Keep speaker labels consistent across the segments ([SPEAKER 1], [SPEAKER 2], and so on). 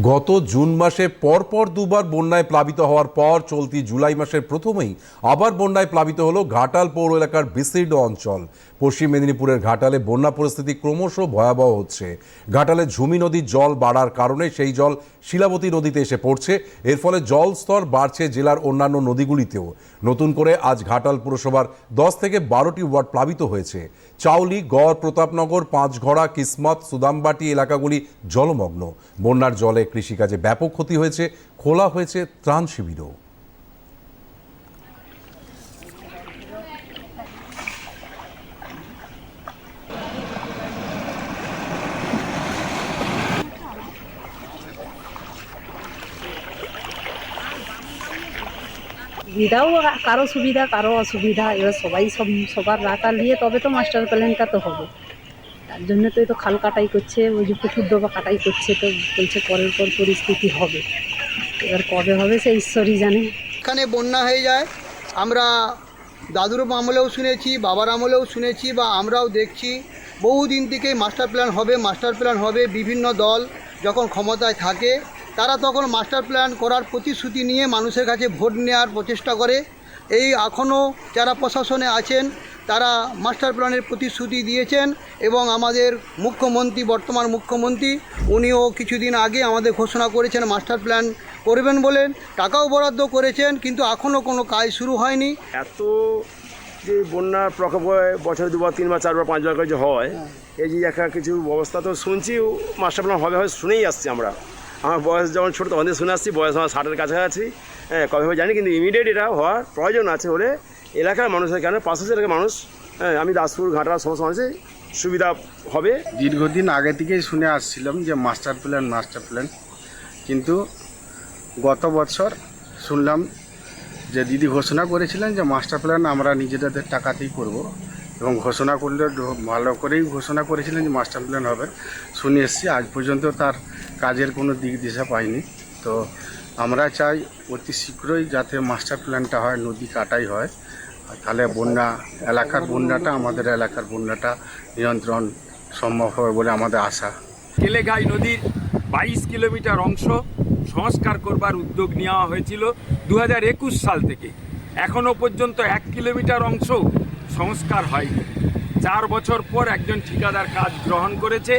[SPEAKER 1] গত জুন মাসে পরপর দুবার বন্যায় প্লাবিত হওয়ার পর চলতি জুলাই মাসের প্রথমেই আবার বন্যায় প্লাবিত হলো ঘাটাল পৌর এলাকার বিস্তীর্ণ অঞ্চল। পশ্চিম মেদিনীপুরের ঘাটালে বন্যা পরিস্থিতি ক্রমশ ভয়াবহ হচ্ছে। ঘাটালে ঝুমি নদীর জল বাড়ার কারণে সেই জল শিলাবতী নদীতে এসে পড়ছে। এর ফলে জল স্তর বাড়ছে জেলার অন্যান্য নদীগুলিতেও। নতুন করে আজ ঘাটাল পুরসভার দশ থেকে বারোটি ওয়ার্ড প্লাবিত হয়েছে। চাউলি, গড়, প্রতাপনগর, পাঁচঘড়া, কিসমত, সুদামবাটি এলাকাগুলি জলমগ্ন। বন্যার জলে কৃষিকাজে ব্যাপক ক্ষতি হয়েছে, খোলা হয়েছে ত্রাণ শিবিরও।
[SPEAKER 2] সুবিধাও কারও সুবিধা, কারও অসুবিধা, এবার সবাই সব সবার রাখা নিয়ে তবে তো মাস্টার প্ল্যানটা তো হবে। তার জন্য তো তো খাল কাটাই করছে, ওই যে পুকুর ডোবা কাটাই করছে তো বলছে পরের পর পরিস্থিতি হবে। এবার কবে হবে সে ঈশ্বরই জানে।
[SPEAKER 3] এখানে বন্যা হয়ে যায়। আমরা দাদুর আমলেও শুনেছি, বাবার আমলেও শুনেছি বা আমরাও দেখছি। বহুদিন থেকেই মাস্টার প্ল্যান হবে, মাস্টার প্ল্যান হবে, বিভিন্ন দল যখন ক্ষমতায় থাকে, তারা তখন মাস্টার প্ল্যান করার প্রতিশ্রুতি নিয়ে মানুষের কাছে ভোট নেওয়ার প্রচেষ্টা করে। এই এখনও যারা প্রশাসনে আছেন তারা মাস্টার প্ল্যানের প্রতিশ্রুতি দিয়েছেন এবং আমাদের মুখ্যমন্ত্রী, বর্তমান মুখ্যমন্ত্রী, উনিও কিছুদিন আগে আমাদের ঘোষণা করেছেন মাস্টার প্ল্যান করবেন বলেন টাকাও বরাদ্দ করেছেন, কিন্তু এখনও কোনো কাজ শুরু হয়নি।
[SPEAKER 4] এত যে বন্যার প্রকোপ বছরে দুবার, তিনবার, চারবার, পাঁচবার করে যে হয়, এই যে একটা কিছু অবস্থা তো শুনছি, মাস্টার প্ল্যান হবে হয় শুনেই আসছি আমরা। আমার বয়স যখন ছোটো তখন থেকে শুনে আসছি, বয়স আমার ষাটের কাছাকাছি। হ্যাঁ কবে হবে জানি, কিন্তু ইমিডিয়েট এটা হওয়ার প্রয়োজন আছে হলে এলাকার মানুষের কেন পাশের এলাকার মানুষ হ্যাঁ আমি দাসপুর ঘাটা সমস্ত মানুষের সুবিধা হবে।
[SPEAKER 5] দীর্ঘদিন আগে থেকেই শুনে আসছিলাম যে মাস্টার প্ল্যান মাস্টার প্ল্যান কিন্তু গত বছর শুনলাম যে দিদি ঘোষণা করেছিলেন যে মাস্টার প্ল্যান আমরা নিজেদের টাকাতেই করব। এবং ঘোষণা করলে ভালো করেই ঘোষণা করেছিলেন যে মাস্টার প্ল্যান হবে। শুনে এসেছি, আজ পর্যন্ত তার কাজের কোনো দিক দিশা পাইনি। তো আমরা চাই অতি শীঘ্রই যাতে মাস্টার প্ল্যানটা হয়, নদী কাটাই হয়। তাহলে বন্যা, এলাকার বন্যাটা, আমাদের এলাকার বন্যাটা নিয়ন্ত্রণ সম্ভব হবে বলে আমাদের আশা।
[SPEAKER 6] কেলেঘাই নদীর বাইশ কিলোমিটার অংশ সংস্কার করবার উদ্যোগ নেওয়া হয়েছিল দু সাল থেকে। এখনও পর্যন্ত এক কিলোমিটার অংশ সংস্কার হয়নি চার বছর পর একজন ঠিকাদার কাজ গ্রহণ করেছে,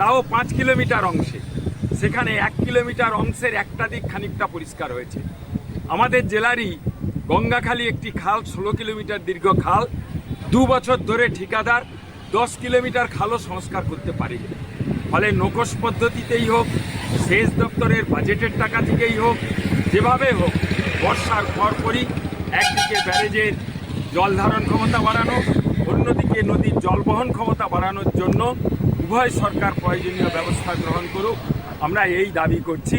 [SPEAKER 6] তাও পাঁচ কিলোমিটার অংশে। সেখানে এক কিলোমিটার অংশের একটা দিক খানিকটা পরিষ্কার হয়েছে। আমাদের জেলারই গঙ্গাখালী একটি খাল, ষোলো কিলোমিটার দীর্ঘ খাল। দু বছর ধরে ঠিকাদার দশ কিলোমিটার খালও সংস্কার করতে পারেনি। ফলে নোকস পদ্ধতিতেই হোক, সেচ দপ্তরের বাজেটের টাকা থেকেই হোক, যেভাবে হোক, বর্ষার পরপরই একদিকে ব্যারেজের জল ধারণ ক্ষমতা বাড়ানো, অন্যদিকে নদীর জল বহন ক্ষমতা বাড়ানোর জন্য উভয় সরকার প্রয়োজনীয় ব্যবস্থা গ্রহণ করুক। আমরা এই দাবি করছি।